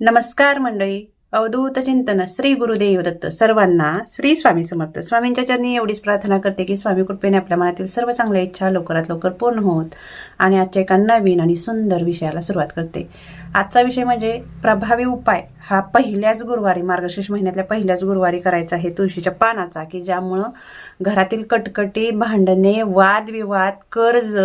नमस्कार मंडळी. अवधूत चिंतन श्री गुरुदेव दत्त सर्वांना श्री स्वामी समर्थ. स्वामींच्या चरणी एवढीच प्रार्थना करते की स्वामी कृपेने आपल्या मनातील सर्व चांगल्या इच्छा लवकरात लवकर पूर्ण होत आणि आजच्या एका नवीन आणि सुंदर विषयाला सुरुवात करते. आजचा विषय म्हणजे प्रभावी उपाय हा पहिल्याच गुरुवारी मार्गशीर्ष महिन्यातल्या पहिल्याच गुरुवारी करायचा आहे तुळशीच्या पानाचा की ज्यामुळं घरातील कटकटी भांडणे वादविवाद कर्ज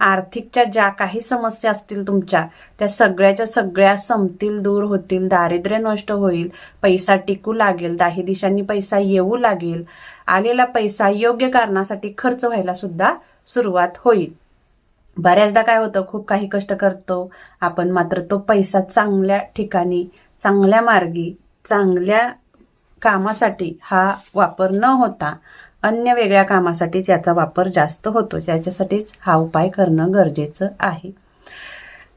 आर्थिकच्या ज्या काही समस्या असतील तुमच्या त्या सगळ्याच्या सगळ्या संपतील दूर होतील दारिद्र्य नष्ट होईल पैसा टिकू लागेल दाही दिशांनी पैसा येऊ लागेल आलेला पैसा योग्य कारणासाठी खर्च व्हायला सुद्धा सुरुवात होईल. बऱ्याचदा काय होतं खूप काही कष्ट करतो आपण मात्र तो पैसा चांगल्या ठिकाणी चांगल्या मार्गी चांगल्या कामासाठी हा वापर न होता अन्य वेगळ्या कामासाठीच याचा वापर जास्त होतो. त्याच्यासाठीच हा उपाय करणं गरजेचं आहे.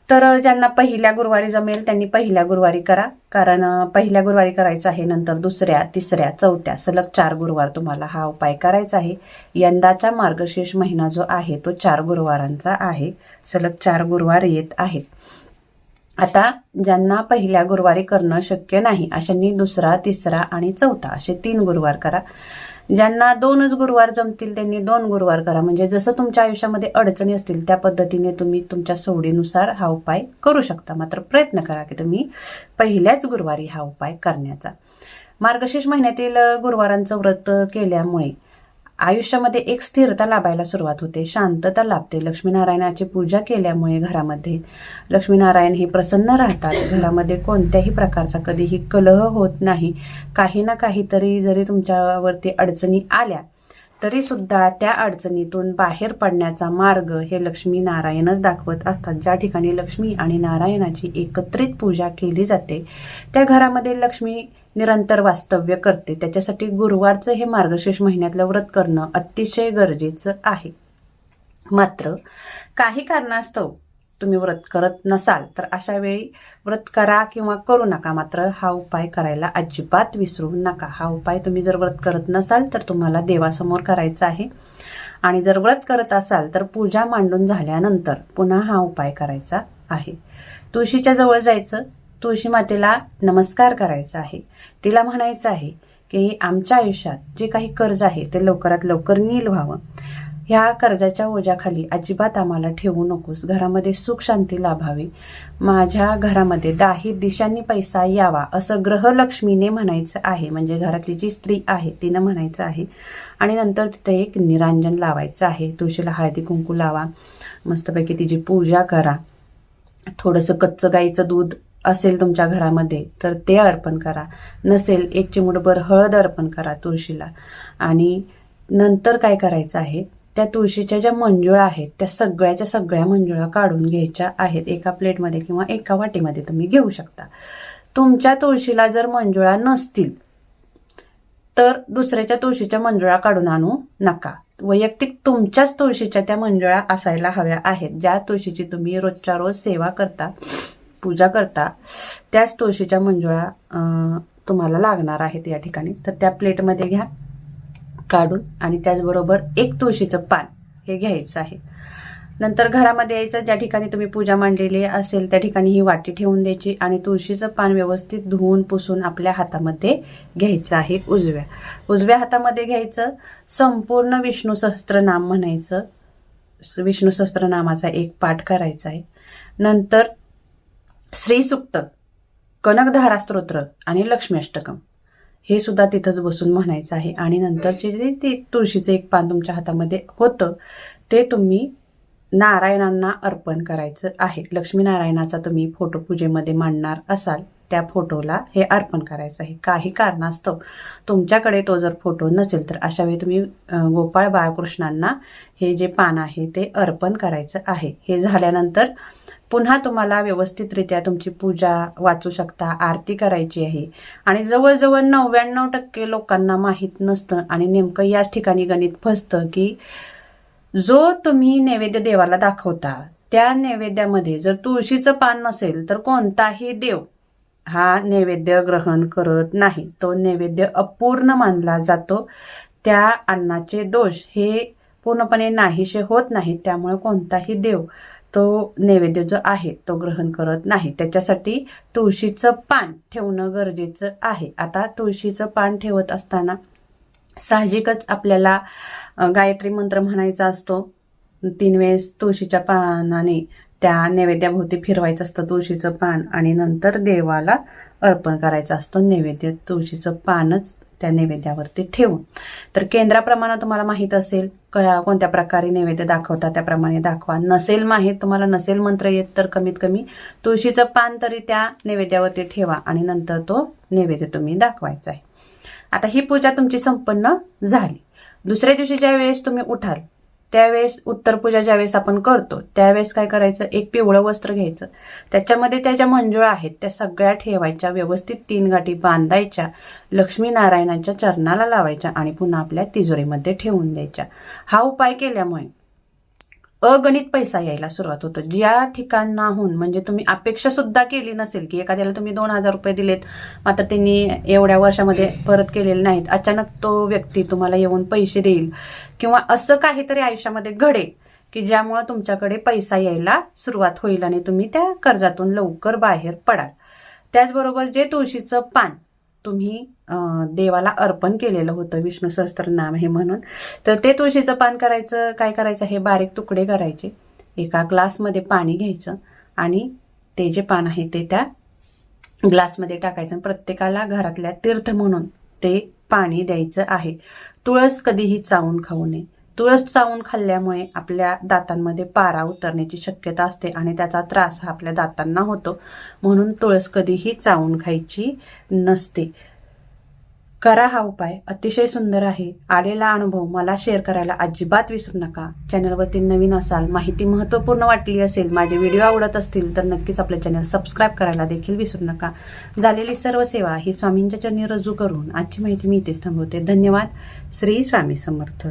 तर ज्यांना पहिल्या गुरुवारी जमेल त्यांनी पहिल्या गुरुवारी करा. कारण पहिल्या गुरुवारी करायचं आहे नंतर दुसऱ्या तिसऱ्या चौथ्या सलग चार गुरुवार तुम्हाला हा उपाय करायचा आहे. यंदाचा मार्गशीर्ष महिना जो आहे तो चार गुरुवारांचा आहे. सलग चार गुरुवार येत आहेत. आता ज्यांना पहिल्या गुरुवारी करणं शक्य नाही अशांनी दुसरा तिसरा आणि चौथा असे तीन गुरुवार करा. ज्यांना दोनच गुरुवार जमतील त्यांनी दोन गुरुवार करा. म्हणजे जसं तुमच्या आयुष्यामध्ये अडचणी असतील त्या पद्धतीने तुम्ही तुमच्या सवडीनुसार हा उपाय करू शकता. मात्र प्रयत्न करा की तुम्ही पहिल्याच गुरुवारी हा उपाय करण्याचा. मार्गशीर्ष महिन्यातील गुरुवारांचं व्रत केल्यामुळे आयुष्यामध्ये एक स्थिरता लाभायला सुरुवात होते. शांतता लाभते. लक्ष्मीनारायणाची पूजा केल्यामुळे घरामध्ये लक्ष्मीनारायण हे प्रसन्न राहतात. घरामध्ये कोणत्याही प्रकारचा कधीही कलह होत नाही. काही ना काहीतरी जरी तुमच्यावरती अडचणी आल्या तरी सुद्धा त्या अडचणीतून बाहेर पडण्याचा मार्ग हे लक्ष्मी नारायणच दाखवत असतात. ज्या ठिकाणी लक्ष्मी आणि नारायणाची एकत्रित पूजा केली जाते त्या घरामध्ये लक्ष्मी निरंतर वास्तव्य करते. त्याच्यासाठी गुरुवारचं हे मार्गशीर्ष महिन्यातलं व्रत करणं अतिशय गरजेचं आहे. मात्र काही कारणास्तव तुम्ही व्रत करत नसाल तर अशा वेळी व्रत करा किंवा करू नका. मात्र हा उपाय करायला अजिबात विसरू नका. हा उपाय तुम्ही जर व्रत करत नसाल तर तुम्हाला देवासमोर करायचा आहे. आणि जर व्रत करत असाल तर पूजा मांडून झाल्यानंतर पुन्हा हा उपाय करायचा आहे. तुळशीच्या जवळ जायचं. तुळशी मातेला नमस्कार करायचा आहे. तिला म्हणायचं आहे की आमच्या आयुष्यात जे काही कर्ज आहे ते लवकरात लवकर नील व्हावं. ह्या कर्जाच्या ओझ्याखाली अजिबात आम्हाला ठेवू नकोस. घरामध्ये सुख शांती लाभावी. माझ्या घरामध्ये दाही दिशांनी पैसा यावा असं ग्रहलक्ष्मीने म्हणायचं आहे. म्हणजे घरातली जी स्त्री आहे तिनं म्हणायचं आहे. आणि नंतर तिथे एक निरांजन लावायचं आहे. तुळशीला हळदी कुंकू लावा. मस्तपैकी तिची पूजा करा. थोडंसं कच्चं गाईचं दूध असेल तुमच्या घरामध्ये तर ते अर्पण करा. नसेल एक चिमुटभर हळद अर्पण करा तुळशीला. आणि नंतर काय करायचं आहे? त्या तुळशीच्या ज्या मंजुळा आहेत त्या सगळ्याच्या सगळ्या मंजुळा काढून घ्यायच्या आहेत एका प्लेटमध्ये किंवा एका वाटीमध्ये तुम्ही घेऊ शकता. तुमच्या तुळशीला जर मंजुळा नसतील तर दुसऱ्याच्या तुळशीच्या मंजुळा काढून आणू नका. वैयक्तिक तुमच्याच तुळशीच्या त्या मंजुळा असायला हव्या आहेत. ज्या तुळशीची तुम्ही रोजच्या रोज सेवा करता पूजा करता त्याच तुळशीच्या मंजुळा तुम्हाला लागणार आहेत या ठिकाणी. तर त्या प्लेटमध्ये घ्या. काढून आणि त्याचबरोबर एक तुळशीचं पान हे घ्यायचं आहे. नंतर घरामध्ये यायचं ज्या ठिकाणी तुम्ही पूजा मांडलेली असेल त्या ठिकाणी ही वाटी ठेवून द्यायची आणि तुळशीचं पान व्यवस्थित धुवून पुसून आपल्या हातामध्ये घ्यायचं आहे उजव्या. उजव्या हातामध्ये घ्यायचं संपूर्ण विष्णू सहस्त्रनाम म्हणायचं विष्णू सहस्त्रनामाचा एक पाठ करायचा आहे. नंतर श्रीसुक्त कनकधारा स्तोत्र आणि लक्ष्मी अष्टकम. हे सुद्धा तिथंच बसून म्हणायचं आहे. आणि नंतरचे जे ते तुळशीचं एक पान तुमच्या हातामध्ये होतं ते तुम्ही नारायणांना अर्पण करायचं आहे. लक्ष्मीनारायणाचा तुम्ही फोटो पूजेमध्ये मांडणार असाल. त्या फोटोला हे अर्पण करायचं आहे. काही कारणास्तव तुमच्याकडे तो जर फोटो नसेल तर अशा वेळी तुम्ही गोपाळ बाळकृष्णांना हे जे पान आहे ते अर्पण करायचं आहे. हे झाल्यानंतर पुन्हा तुम्हाला व्यवस्थितरित्या तुमची पूजा वाचू शकता आरती करायची आहे. आणि जवळजवळ नव्याण्णव टक्के लोकांना माहीत नसतं आणि नेमकं याच ठिकाणी गणित फसतं की जो तुम्ही नैवेद्य देवाला दाखवता त्या नैवेद्यामध्ये जर तुळशीचं पान नसेल तर कोणताही देव हा नैवेद्य ग्रहण करत नाही. तो नैवेद्य अपूर्ण मानला जातो. त्या अन्नाचे दोष हे पूर्णपणे नाहीसे होत नाही त्यामुळे कोणताही देव तो नैवेद्य जो आहे तो ग्रहण करत नाही. त्याच्यासाठी तुळशीचं पान ठेवणं गरजेचं आहे. आता तुळशीचं पान ठेवत असताना साहजिकच आपल्याला गायत्री मंत्र म्हणायचा असतो. तीन वेळेस तुळशीच्या पानाने त्या नैवेद्याभोवती फिरवायचं असतं तुळशीचं पान आणि नंतर देवाला अर्पण करायचं असतो नैवेद्य तुळशीचं पानच त्या नैवेद्यावरती ठेवून. तर केंद्राप्रमाणे तुम्हाला माहीत असेल कोणत्या प्रकारे नैवेद्य दाखवता त्याप्रमाणे दाखवा. नसेल माहीत तुम्हाला नसेल मंत्र येत तर कमीत कमी तुळशीचं पान तरी त्या नैवेद्यावरती ठेवा आणि नंतर तो नैवेद्य तुम्ही दाखवायचा आहे. आता ही पूजा तुमची संपन्न झाली. दुसऱ्या दिवशी ज्या वेळेस तुम्ही उठाल त्यावेळेस उत्तरपूजा ज्यावेळेस आपण करतो त्यावेळेस काय करायचं? एक पिवळं वस्त्र घ्यायचं. त्याच्यामध्ये त्या ज्या मंजुळा आहेत त्या सगळ्या ठेवायच्या व्यवस्थित तीन गाठी बांधायच्या लक्ष्मीनारायणाच्या चरणाला लावायच्या आणि पुन्हा आपल्या तिजोरीमध्ये ठेवून द्यायच्या. हा उपाय केल्यामुळे अगणित पैसा यायला सुरुवात होतो. ज्या ठिकाणाहून म्हणजे तुम्ही अपेक्षा सुद्धा केली नसेल की एखाद्याला तुम्ही दोन हजार रुपये दिलेत मात्र त्यांनी एवढ्या वर्षामध्ये परत केलेले नाहीत. अचानक तो व्यक्ती तुम्हाला येऊन पैसे देईल किंवा असं काहीतरी आयुष्यामध्ये घडेल की ज्यामुळे तुमच्याकडे पैसा यायला सुरुवात होईल आणि तुम्ही त्या कर्जातून लवकर बाहेर पडाल. त्याचबरोबर जे तुळशीचं पान तुम्ही देवाला अर्पण केलेलं होतं विष्णू सहस्त्रनाम हे म्हणून. तर ते तुळशीचं पान करायचं काय करायचं हे बारीक तुकडे करायचे. एका ग्लासमध्ये पाणी घ्यायचं आणि ते जे पान आहे ते त्या ग्लासमध्ये टाकायचं. प्रत्येकाला घरातल्या तीर्थ म्हणून ते पाणी द्यायचं आहे. तुळस कधीही चावून खाऊ नये. तुळस चावून खाल्ल्यामुळे आपल्या दातांमध्ये पारा उतरण्याची शक्यता असते आणि त्याचा त्रास हा आपल्या दातांना होतो. म्हणून तुळस कधीही चावून खायची नसते. करा हा उपाय. अतिशय सुंदर आहे. आलेला अनुभव मला शेअर करायला अजिबात विसरू नका. चॅनलवरती नवीन असाल माहिती महत्त्वपूर्ण वाटली असेल माझे व्हिडिओ आवडत असतील तर नक्कीच आपलं चॅनल सबस्क्राईब करायला देखील विसरू नका. झालेली सर्व सेवा ही स्वामींच्या चरणी रजू करून आजची माहिती मी इथेच थांबवते. धन्यवाद. श्री स्वामी समर्थ.